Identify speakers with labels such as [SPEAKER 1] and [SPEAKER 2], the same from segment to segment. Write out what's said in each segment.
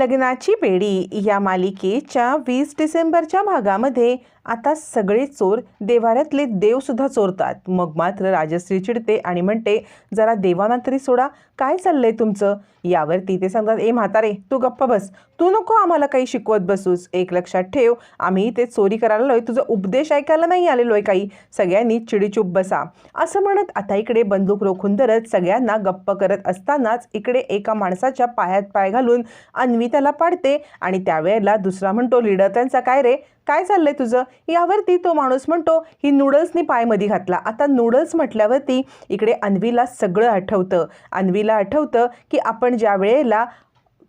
[SPEAKER 1] लग्नाची पेढी या मालिकेच्या वीस डिसेंबरच्या भागामध्ये आता सगळे चोर देवाऱ्यातले देवसुद्धा चोरतात. मग मात्र राजश्री चिडते आणि म्हणते जरा देवाना तरी सोडा. काय चाललंय तुमचं? यावरती ते सांगतात ए म्हातारे तू गप्प बस. तू नको आम्हाला काही शिकवत बसूस. एक लक्षात ठेव आम्ही ते चोरी करायला आलोय तुझा उपदेश ऐकायला नाही आलेलो आहे काही. सगळ्यांनी चिडीचूप बसा. असं म्हणत आता इकडे बंदूक रोखून धरत सगळ्यांना गप्प करत असतानाच इकडे एका माणसाच्या पायात पाय घालून अन्वी त्याला पाडते आणि त्यावेळेला दुसरा म्हणतो लिडर त्यांचा काय रे? काय चाललंय तुझं? यावरती तो माणूस म्हणतो ही नूडल्सनी पायमध्ये घातला. आता नूडल्स म्हटल्यावरती इकडे अन्वीला सगळं आठवतं. अन्वीला आठवतं की आपण ज्या वेळेला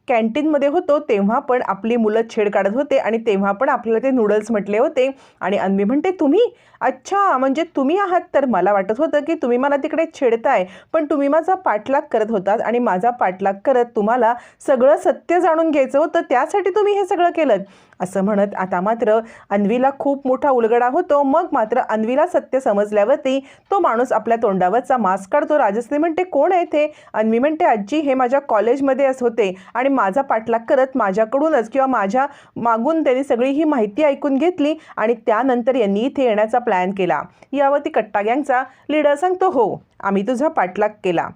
[SPEAKER 1] कॅन्टीनमध्ये होतो तेव्हा पण आपली मुलं छेड काढत होते आणि तेव्हा पण आपल्याला ते नूडल्स म्हटले होते. आणि अन्वी म्हणते तुम्ही अच्छा म्हणजे तुम्ही आहात तर मला वाटत होतं की तुम्ही मला तिकडे छेडताय पण तुम्ही माझा पाठलाग करत होतात आणि माझा पाठलाग करत तुम्हाला सगळं सत्य जाणून घ्यायचं होतं त्यासाठी तुम्ही हे सगळं केलं असं म्हणत आता मात्र अन्वीला खूप मोठा उलगडा होतो. मग मात्र अन्वीला सत्य समजल्यावरती तो माणूस आपल्या तोंडावरचा मास्क काढतो. राजश्री म्हणते कोण आहे ते अन्वी म्हणते आजी हे माझ्या कॉलेजमध्ये असं होते आणि माझा पाठलाग करत माझ्याकडूनच किंवा माझ्या मागून त्यांनी सगळी ही माहिती ऐकून घेतली आणि त्यानंतर यांनी इथे येण्याचा प्लॅन केला. यावरती कट्टा गँगचा लीडर सांगतो हो आम्ही तुझा पाठलाग केला.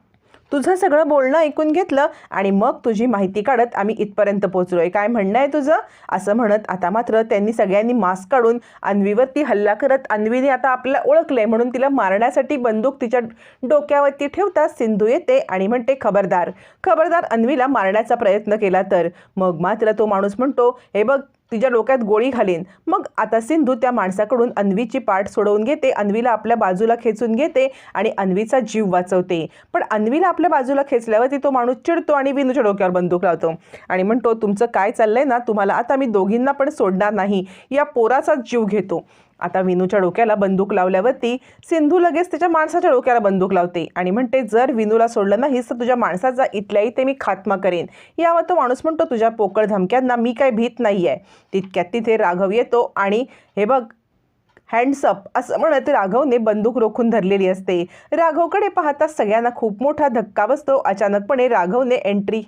[SPEAKER 1] तुझं सगळं बोलणं ऐकून घेतलं आणि मग तुझी माहिती काढत आम्ही इथपर्यंत पोहोचलोय. काय म्हणणं आहे तुझं? असं म्हणत आता मात्र त्यांनी सगळ्यांनी मास्क काढून अन्वीवरती हल्ला करत अन्वीने आता आपल्याला ओळखलंय म्हणून तिला मारण्यासाठी बंदूक तिच्या डोक्यावरती ठेवता सिंधू येते आणि म्हणते खबरदार. खबरदार अन्वीला मारण्याचा प्रयत्न केला तर. मग मात्र तो माणूस म्हणतो हे बघ तिच्या डोक्यात गोळी घालीन. मग आता सिंधू त्या माणसाकडून अन्वीची पाठ सोडवून घेते अन्वीला आपल्या बाजूला खेचून घेते आणि अन्वीचा जीव वाचवते. पण अन्वीला आपल्या बाजूला खेचल्यावरती तो माणूस चिडतो आणि विनूच्या डोक्यावर बंदूक लावतो. आणि म्हणतो तुमचं काय चाललंय ना? तुम्हाला आता मी दोघींना पण सोडणार नाही. या पोराचाच जीव घेतो. आता विनूच्या डोक्याला बंदूक लावल्यावरती सिंधू लगेच त्याच्या माणसाच्या डोक्याला बंदूक लावते आणि म्हणते जर विनूला सोडलं नाहीस तर तुझ्या माणसाचा इथल्या इथे मी खात्मा करेन. यावर तो माणूस म्हणतो तुझ्या पोकळ धमक्यांना मी काय भीत नाही आहे तितक्यात तिथे राघव येतो आणि हे बघ हँड्सअप असं म्हणत राघवने बंदूक रोखून धरलेली असते. राघवकडे पाहता सगळ्यांना खूप मोठा धक्का बसतो. अचानकपणे राघवने एंट्री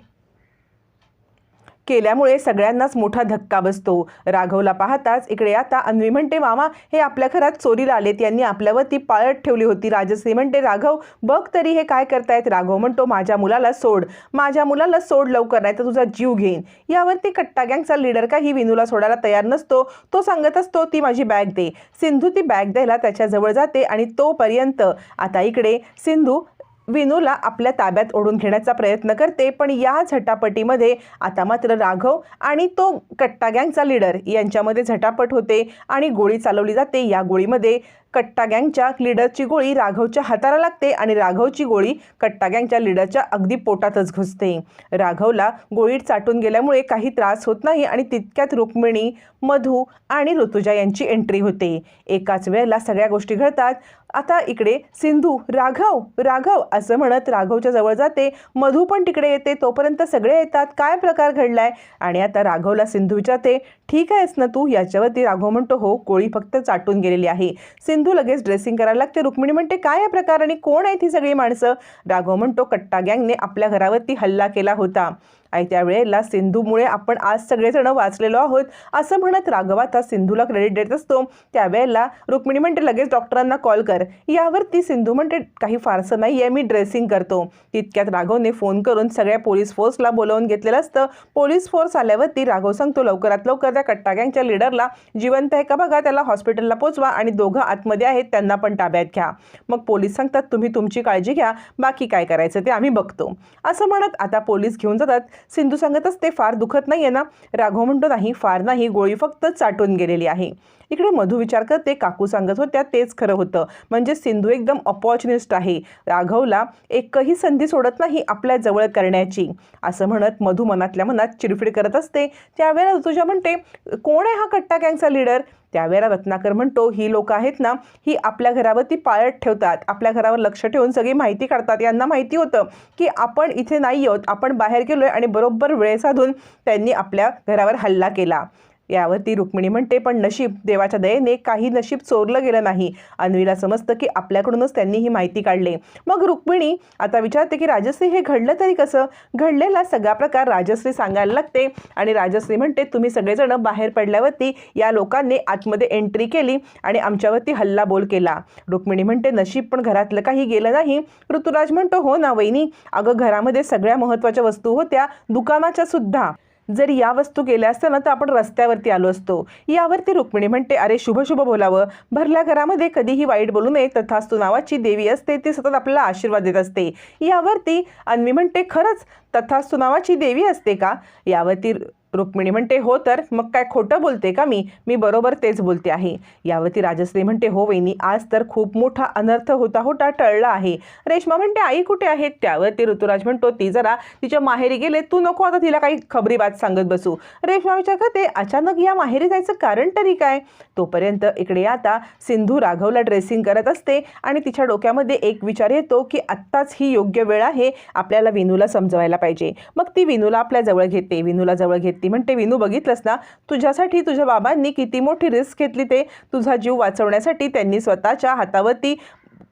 [SPEAKER 1] केल्यामुळे सगळ्यांनाच मोठा धक्का बसतो. राघवला पाहताच इकडे आता अन्वी म्हणते मामा हे आपल्या घरात चोरीला आलेत यांनी आपल्यावरती पाळत ठेवली होती. राजश्री म्हणते राघव बघ तरी हे काय करतायत. राघव म्हणतो माझ्या मुलाला सोड. माझ्या मुलाला सोड लवकर नाही तर तुझा जीव घेईन. यावरती कट्टा गँगचा लीडर काही विनूला सोडायला तयार नसतो. तो सांगत असतो ती माझी बॅग दे. सिंधू ती बॅग द्यायला त्याच्याजवळ जाते आणि तोपर्यंत आता इकडे सिंधू विनूला आपल्या ताब्यात ओढून घेण्याचा प्रयत्न करते पण या झटापटीमध्ये आता मात्र राघव आणि तो कट्टा गँगचा लीडर यांच्यामध्ये झटापट होते आणि गोळी चालवली जाते. या गोळीमध्ये कट्टा गँगच्या लीडरची गोळी राघवच्या हाताला लागते आणि राघवची गोळी कट्टा गँगच्या लीडरच्या अगदी पोटातच घुसते. राघवला गोळीत चाटून गेल्यामुळे काही त्रास होत नाही आणि तितक्यात रुक्मिणी मधू आणि ऋतुजा यांची एंट्री होते. एकाच वेळेला सगळ्या गोष्टी घडतात. आता इकडे सिंधू राघव राघव असं म्हणत राघवच्या जवळ जाते. मधू पण तिकडे येते. तोपर्यंत सगळे येतात. काय प्रकार घडलाय? आणि आता राघवला सिंधू विचारते ठीक आहेस ना तू? याच्यावरती राघव म्हणतो हो गोळी फक्त चाटून गेलेली आहे. सिंधू लगेच ड्रेसिंग करायला लागते. रुक्मिणी म्हणते काय आहे प्रकार आणि कोण आहेत ही सगळी माणसं? राघव म्हणतो कट्टा गँगने आपल्या घरावरती हल्ला केला होता. आणि त्यावेळेला सिंधूमुळे आपण आज सगळेजण वाचलेलो आहोत. असं म्हणत राघव आता सिंधूला क्रेडिट देत असतो. त्यावेळेला रुक्मिणी म्हणते लगेच डॉक्टरांना कॉल कर. यावरती सिंधू म्हणते काही फारसं नाही आहे मी ड्रेसिंग करतो. तितक्यात राघवने फोन करून सगळ्या पोलीस फोर्सला बोलावून घेतलेलं असतं. पोलीस फोर्स आल्यावरती राघव सांगतो लवकरात लवकर त्या कट्टा गँगच्या लीडरला जिवंत आहे का बघा त्याला हॉस्पिटलला पोचवा आणि दोघं आतमध्ये आहेत त्यांना पण ताब्यात घ्या. मग पोलीस सांगतात तुम्ही तुमची काळजी घ्या बाकी काय करायचं ते आम्ही बघतो. असं म्हणत आता पोलीस घेऊन जातात. सिंधू सांगतच ते फार दुखत नाही आहे ना. राघव म्हणतो नाही फार नाही गोळी फक्त चाटून गेलेली आहे. इकडे मधू विचार करते काकू सांगत होत्या तेच खरं होतं. म्हणजे सिंधू एकदम अपॉर्च्युनिस्ट आहे. राघवला एकही संधी सोडत नाही आपल्या जवळ करण्याची. असं म्हणत मधू मनातल्या मनात चिडफिड करत असते. त्यावेळेला ऋतुजा म्हणते कोण आहे हा कट्टा गँगचा लीडर त्यावेळेला रत्नाकर म्हणतो ही लोक आहेत ना ही आपल्या घरावरती पाळत ठेवतात. आपल्या घरावर लक्ष ठेवून सगळी माहिती काढतात. यांना माहिती होतं की आपण इथे नाही आहोत. आपण बाहेर गेलो आहे आणि बरोबर वेळ साधून त्यांनी आपल्या घरावर हल्ला केला. यावरती रुक्मिणी म्हणते पण नशीब देवाच्या दयेने काही नशीब चोरलं गेलं नाही. अन्वीला समजतं की आपल्याकडूनच त्यांनी ही माहिती काढली. मग रुक्मिणी आता विचारते की राजश्री हे घडलं तरी कसं? घडलेला सगळा प्रकार राजश्री सांगायला लागते आणि राजश्री म्हणते तुम्ही सगळेजण बाहेर पडल्यावरती या लोकांनी आतमध्ये एंट्री केली आणि आमच्यावरती हल्लाबोल केला. रुक्मिणी म्हणते नशीब पण घरातलं काही गेलं नाही. ऋतुराज म्हणतो हो ना वहिनी. अगं घरामध्ये सगळ्या महत्त्वाच्या वस्तू होत्या दुकानाच्या सुद्धा. जर या वस्तू गेल्या असत्या ना तर आपण रस्त्यावरती आलो असतो. यावरती रुक्मिणी म्हणते अरे शुभ शुभ बोलावं. भरल्या घरामध्ये कधीही वाईट बोलू नये. तथास्तू नावाची देवी असते ती सतत आपल्याला आशीर्वाद देत असते. यावरती अन्वी म्हणते खरंच तथास्तु नावाची देवी असते का? यावरती रुक्मिणी म्हणते हो तर मग काय खोटं बोलते का मी? मी बरोबर तेच बोलते आहे. यावरती राजश्री म्हणते हो वहिनी आज तर खूप मोठा अनर्थ होता होता टळला आहे. रेश्मा म्हणते आई कुठे आहेत? त्यावरती ऋतुराज म्हणतो ती जरा तिच्या माहेरी गेले तू नको आता तिला काही खबरी बात सांगत बसू. रेश्मा विचारते अचानक या माहेरी जायचं कारण तरी काय? तोपर्यंत इकडे आता सिंधू राघवला ड्रेसिंग करत असते आणि तिच्या डोक्यामध्ये एक विचार येतो की आत्ताच ही योग्य वेळ आहे आपल्याला विनूला समजवायला पाहिजे. मग ती विनूला आपल्या जवळ घेते विनूला जवळ घेते. ती म्हणते विनू बघितलंस ना? तुझ्यासाठी तुझ्या बाबांनी किती मोठी रिस्क घेतली ते. तुझा जीव वाचवण्यासाठी त्यांनी स्वतःच्या हातावरती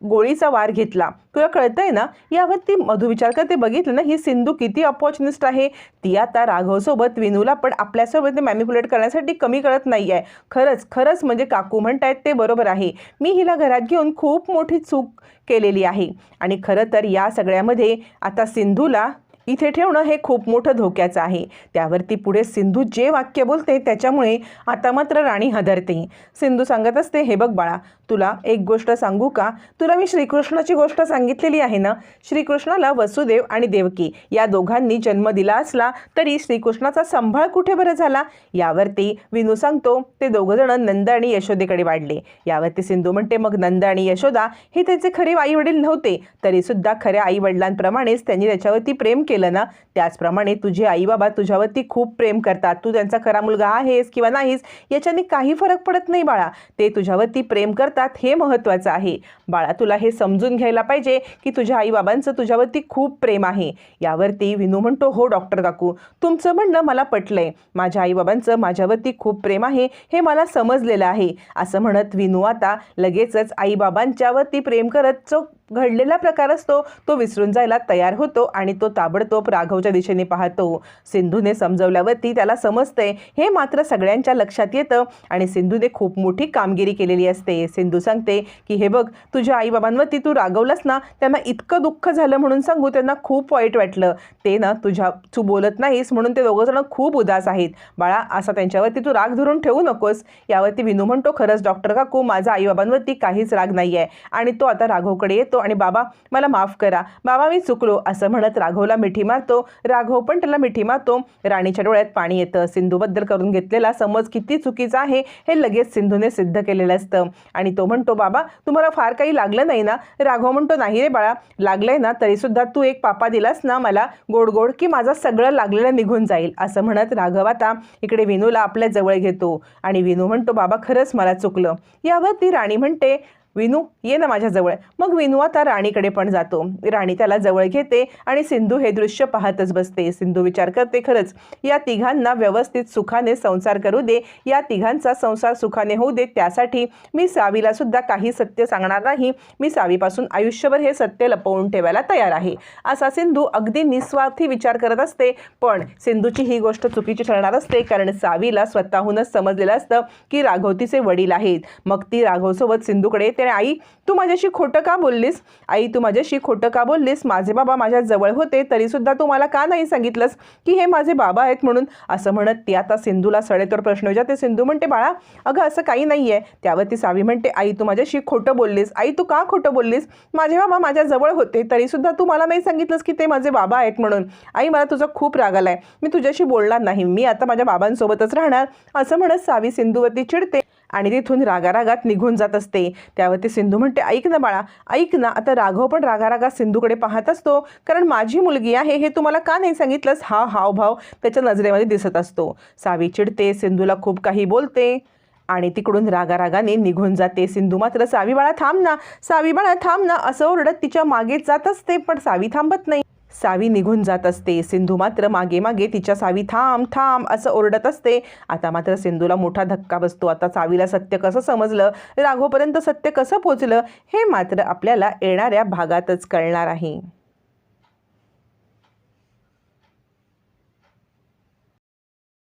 [SPEAKER 1] गोळीचा वार घेतला. तुला कळतंय ना? यावरती मधुविचार करते बघितलं ना ही सिंधू किती अपॉर्च्युनिस्ट आहे. ती आता राघवसोबत विनूला पण आपल्यासोबत मॅनिप्युलेट करण्यासाठी कमी कळत नाही आहे खरंच खरंच म्हणजे काकू म्हणतायत ते बरोबर आहे. मी हिला घरात घेऊन खूप मोठी चूक केलेली आहे. आणि खरं तर या सगळ्यामध्ये आता सिंधूला इथे ठेवणं हे खूप मोठं धोक्याचं आहे. त्यावरती पुढे सिंधू जे वाक्य बोलते त्याच्यामुळे आता मात्र राणी हदरते. सिंधू सांगत असते हे बघ बाळा तुला एक गोष्ट सांगू का? तुला मी श्रीकृष्णाची गोष्ट सांगितलेली आहे ना? श्रीकृष्णाला वसुदेव आणि देवकी या दोघांनी जन्म दिला असला तरी श्रीकृष्णाचा संभाळ कुठे बरं झाला? यावरती विनू सांगतो ते दोघंजणं नंद आणि यशोदेकडे वाढले. यावरती सिंधू म्हणते मग नंद आणि यशोदा हे त्याचे खरे आई वडील नव्हते. तरीसुद्धा खऱ्या आई वडिलांप्रमाणेच त्यांनी त्याच्यावरती प्रेम केलं. केलं ना त्याचप्रमाणे तुझे आईबाबा तुझ्यावरती खूप प्रेम करतात. तू त्यांचा खरा मुलगा आहेस किंवा नाहीस याच्याने काही फरक पडत नाही बाळा. ते तुझ्यावरती प्रेम करतात हे महत्त्वाचं आहे. बाळा तुला हे समजून घ्यायला पाहिजे की तुझ्या आईबाबांचं तुझ्यावरती खूप प्रेम आहे. यावरती विनू म्हणतो हो डॉक्टर काकू तुमचं म्हणणं मला पटलंय. माझ्या आईबाबांचं माझ्यावरती खूप प्रेम आहे हे मला समजलेलं आहे. असं म्हणत विनू आता लगेचच आईबाबांच्यावरती प्रेम करत जो घडलेला प्रकार असतो तो विसरून जायला तयार होतो आणि तो ताबडतोब राघवच्या दिशेने पाहतो. सिंधूने समजवल्यावरती त्याला समजते हे मात्र सगळ्यांच्या लक्षात येतं आणि सिंधूने खूप मोठी कामगिरी केलेली असते. सिंधू सांगते की हे बघ तुझ्या आईबाबांवरती तू रागवलंस ना त्यांना इतकं दुःख झालं म्हणून सांगू त्यांना खूप वाईट वाटलं. ते ना तुझ्या तू बोलत नाहीस म्हणून ते दोघंजणं खूप उदास आहेत. बाळा असा त्यांच्यावरती तू राग धरून ठेवू नकोस. यावरती विनू म्हणतो खरंच डॉक्टर काकू माझा आईबाबांवरती काहीच राग नाही आहे आणि तो आता राघवकडे येतो आणि बाबा मला माफ करा. बाबा मी चुकलो असं म्हणत राघवला मिठी मारतो. राघव पण त्याला मिठी मारतो. राणीच्या डोळ्यात पाणी येतं. सिंधूबद्दल करून घेतलेला समज किती चुकीचा आहे हे लगेच सिंधूने सिद्ध केलेलं असतं. आणि तो म्हणतो बाबा तुम्हाला फार काही लागलं नाही ना? राघव म्हणतो नाही रे बाळा लागलंय ना तरीसुद्धा तू एक पापा दिलास ना मला गोड गोड की माझं सगळं लागलेलं निघून जाईल असं म्हणत राघव आता इकडे विनूला आपल्या जवळ घेतो. आणि विनू म्हणतो बाबा खरंच मला चुकलं. यावर ती राणी म्हणते विनू ये ना माझ्याजवळ मग विनू आता राणीकडे पण जातो. राणी त्याला जवळ घेते आणि सिंधू हे दृश्य पाहतच बसते. सिंधू विचार करते खरंच या तिघांना व्यवस्थित सुखाने संसार करू दे. या तिघांचा संसार सुखाने होऊ दे. त्यासाठी मी सावीला सुद्धा काही सत्य सांगणार नाही. मी सावीपासून आयुष्यभर हे सत्य लपवून ठेवायला तयार आहे. असा सिंधू अगदी निस्वार्थी विचार करत असते. पण सिंधूची ही गोष्ट चुकीची ठरणार असते कारण सावीला स्वतःहूनच समजलेलं असतं की राघव तिचे वडील आहेत. मग ती राघवसोबत सिंधूकडे येते आणि आई तू माझ्याशी खोटं का बोललीस? आई तू माझ्याशी खोटं का बोललीस? माझे बाबा माझ्या जवळ होते तरीसुद्धा तू मला का नाही सांगितलंस की हे माझे बाबा आहेत म्हणून? असं म्हणत ती आता सिंधूला सडेतोड प्रश्न विचारते. सिंधू म्हणते बाळा अगं असं काही नाही आहे त्यावरती सावी म्हणते आई तू माझ्याशी खोटं बोललीस. आई तू का खोटं बोललीस? माझे बाबा माझ्या जवळ होते तरीसुद्धा तू मला नाही सांगितलंस की ते माझे बाबा आहेत म्हणून. आई मला तुझा खूप राग आलाय. मी तुझ्याशी बोलणार नाही. मी आता माझ्या बाबांसोबतच राहणार. असं म्हणत सावी सिंधूवरती चिडते. आणि तिथून रागारागात निघून जात असते. त्यावरती सिंधू म्हणते ऐक ना बाळा ऐक ना आता राघव पण रागारागात सिंधूकडे पाहत असतो. कारण माझी मुलगी आहे हे तुम्हाला का नाही सांगितलंस? हा हावभाव त्याच्या नजरेमध्ये दिसत असतो. सावी चिडते सिंधूला खूप काही बोलते. आणि तिकडून रागारागाने निघून जाते. सिंधू मात्र सावी बाळा थांब ना सावी बाळा थांब ना. असं ओरडत तिच्यामागे जात असते पण सावी थांबत नाही. सावी निघून जात असते. सिंधू मात्र मागे मागे तिच्या सावी थांब थांब असं ओरडत असते. आता मात्र सिंधूला मोठा धक्का बसतो. आता सावीला सत्य कसं समजलं? राघोपर्यंत सत्य कसं पोचलं? हे मात्र आपल्याला येणाऱ्या भागातच कळणार आहे.